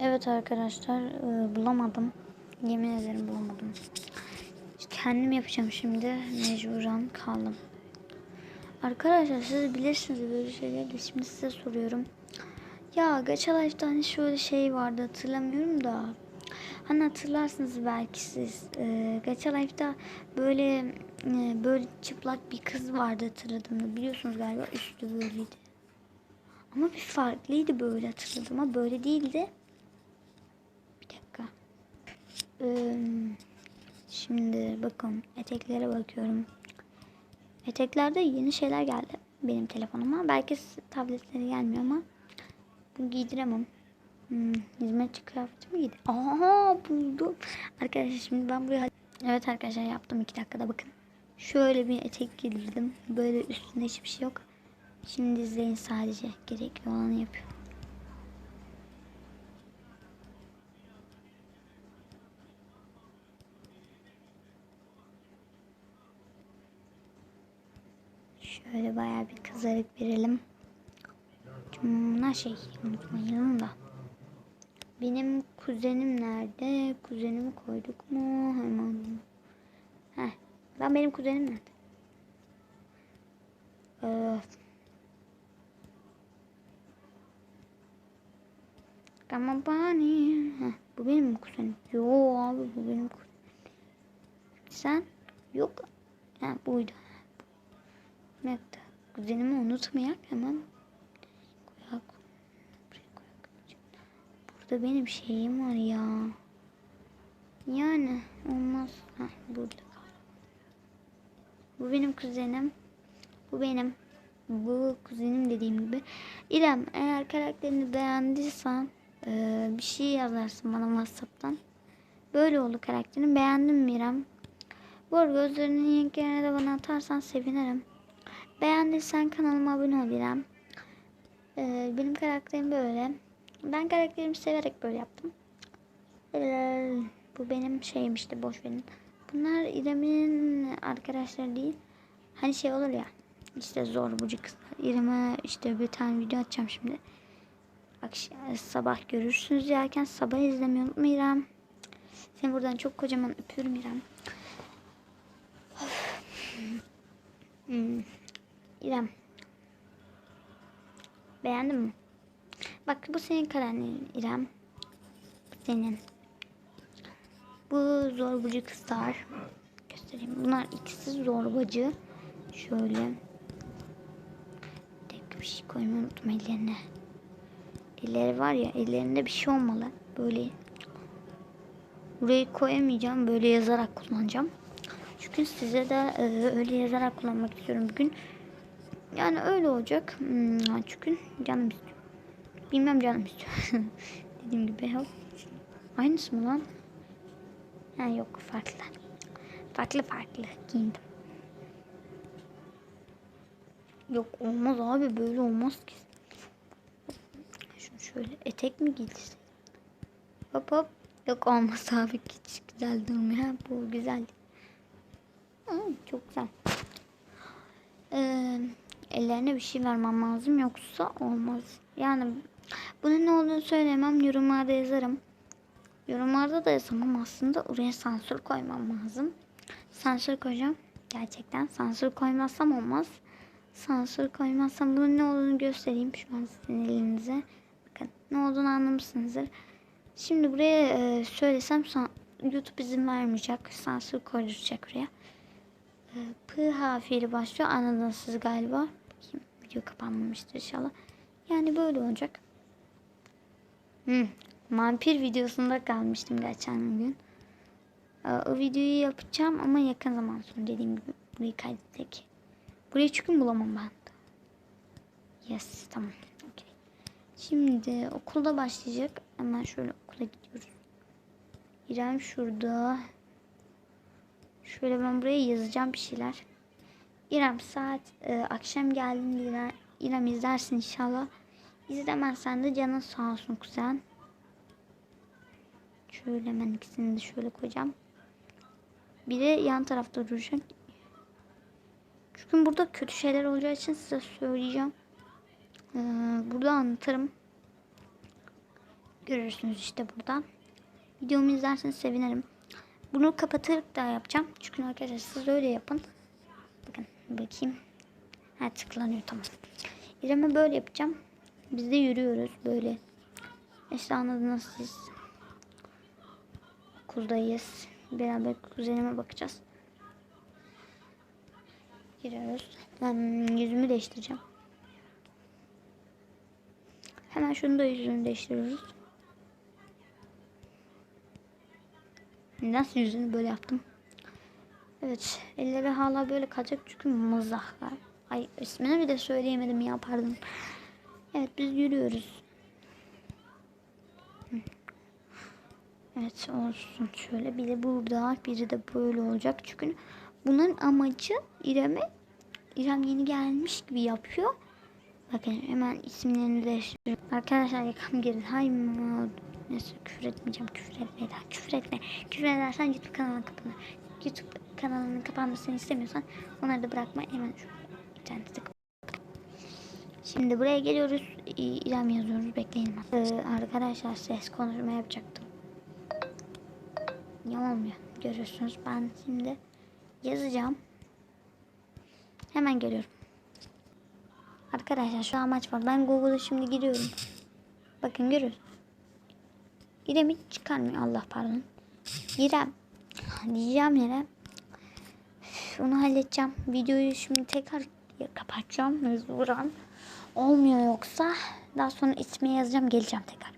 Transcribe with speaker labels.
Speaker 1: Evet arkadaşlar e, bulamadım. Yemin ederim bulamadım. Kendim yapacağım şimdi. Mecburen kaldım. Arkadaşlar siz bilirsiniz böyle şeyleri de şimdi size soruyorum. Ya Gacha Life'da hani şöyle şey vardı hatırlamıyorum da. Hani hatırlarsınız belki siz. E, Gacha Life'da böyle e, böyle çıplak bir kız vardı hatırladım da. Biliyorsunuz galiba üstü böyleydi. Ama bir farklıydı böyle hatırladım ama böyle değildi. Şimdi bakın eteklere bakıyorum. Eteklerde yeni şeyler geldi benim telefonuma. Belki tabletleri gelmiyor ama bunu giydiremem. Hmm, hizmetçi kıyafetimi giydir. Aha buldum. Arkadaşlar şimdi ben buraya... Evet arkadaşlar yaptım iki dakikada bakın. Şöyle bir etek giydirdim. Böyle üstünde hiçbir şey yok. Şimdi izleyin sadece. Gerekli olanı yapıyorum. Şöyle bayağı bir kızarık verelim. Bunlar şey unutmayalım da. Benim kuzenim nerede? Kuzenimi koyduk mu? Hemen. Heh. Lan benim kuzenim nerede? Ee, Ama bani. Heh, bu benim kuzenim? Yo abi bu benim kuzenim. Sen? Yok. Ha buydu. Mekte. Kuzenimi unutmayak hemen. Koyak. Koyak. Burada benim şeyim var ya. Yani olmaz. Heh, burada kal. Bu benim kuzenim. Bu benim. Bu kuzenim dediğim gibi. İrem eğer karakterini beğendiysen ee, bir şey yazarsın bana Whatsapp'tan. Böyle oldu karakterini. Beğendin mi İrem? Bu arada gözlerinin linklerini de bana atarsan sevinirim. Beğendiysen kanalıma abone ol İrem. Ee, benim karakterim böyle. Ben karakterimi severek böyle yaptım. Ee, bu benim şeyim işte boş verin. Bunlar İrem'in arkadaşları değil. Hani şey olur ya. İşte zor bucu kızlar. İrem'e işte bir tane video atacağım şimdi. Akşam, sabah görürsünüz yerken sabah izlemeyi unutmayın. Seni buradan çok kocaman öpüyorum İrem. Hmm. İrem. Beğendin mi? Bak bu senin kalemlerin İrem. Senin. Bu zorbacı kızlar. Göstereyim. Bunlar ikisi zorbacı. Şöyle. Tek bir şey koymayı unutma ellerine. Elleri var ya ellerinde bir şey olmalı. Böyle burayı koyamayacağım. Böyle yazarak kullanacağım. Çünkü size de e, öyle yazarak kullanmak istiyorum bugün. Yani öyle olacak. Hmm, çünkü canım istiyor. Bilmem canım istiyor. Dediğim gibi hop. Aynısı mı lan? Ha yok farklı. Farklı farklı giyindim. Yok olmaz abi böyle olmaz ki. Şunu şöyle etek mi giydirsin? Hop hop. Yok olmaz abi hiç güzel durmuyor. Bu güzel. Hı, çok güzel. Ee, ellerine bir şey vermem lazım yoksa olmaz. Yani bunun ne olduğunu söylemem yorumlarda yazarım. Yorumlarda da yazamam aslında oraya sansür koymam lazım. Sansür koyacağım. Gerçekten sansür koymazsam olmaz. Sansür koymazsam bunun ne olduğunu göstereyim şu an sizin elinize. Bakın ne olduğunu anlamışsınızdır. Şimdi buraya e, söylesem YouTube izin vermeyecek. Sansür koyduracak buraya. E, P harfiyle başlıyor. Anladınız siz galiba. Video kapanmamıştır inşallah. Yani böyle olacak. Hmm. Vampir videosunda kalmıştım geçen gün. E, o videoyu yapacağım ama yakın zaman sonra dediğim gibi burayı kaydedecek. Burayı çünkü bulamam ben. Yes tamam. Okay. Şimdi okulda başlayacak. Hemen şöyle okula gidiyoruz. İrem şurada. Şöyle ben buraya yazacağım bir şeyler. İrem saat e, akşam geldiğinde İrem, İrem izlersin inşallah. İzlemezsen de canın sağ olsun kuzen. Şöyle hemen ikisini de şöyle koyacağım. Biri yan tarafta duracak. Çünkü burada kötü şeyler olacağı için size söyleyeceğim. Ee, burada anlatırım. Görürsünüz işte burada. Videomu izlerseniz sevinirim. Bunu kapatarak da yapacağım. Çünkü arkadaşlar siz öyle yapın. Bakın bakayım. Ha tıklanıyor tamam. İrem'e böyle yapacağım. Biz de yürüyoruz böyle. İşte anladınız siz. Okuldayız. Beraber kuzenime bakacağız. Giriyoruz. Ben yüzümü değiştireceğim. Hemen şunu da yüzünü değiştiriyoruz. Nasıl yüzünü böyle yaptım? Evet. Elleri hala böyle kalacak çünkü mızrak var. Ay ismini bir de söyleyemedim ya pardon. Evet biz yürüyoruz. Evet olsun şöyle biri burada biri de böyle olacak çünkü bunun amacı İrem'e İrem yeni gelmiş gibi yapıyor. Bakın hemen isimlerini değiştiriyorum. Arkadaşlar yakam girdi. Hay. Neyse küfür etmeyeceğim. Küfür etme. Küfür etme. Küfür edersen YouTube kanalın kapanır. YouTube kanalının kapanmasını istemiyorsan onları da bırakma. Hemen şu internete tık. Şimdi buraya geliyoruz. İrem yazıyoruz. Bekleyin. Ee, arkadaşlar ses konuşma yapacaktım. Niye olmuyor? Görüyorsunuz. Ben şimdi yazacağım. Hemen geliyorum. Arkadaşlar şu amaç var. Ben Google'a şimdi giriyorum. Bakın görün. İrem hiç çıkarmıyor. Allah pardon. İrem. Diyeceğim yere. Onu halledeceğim. Videoyu şimdi tekrar kapatacağım. Mecburen. Olmuyor yoksa. Daha sonra ismi yazacağım. Geleceğim tekrar.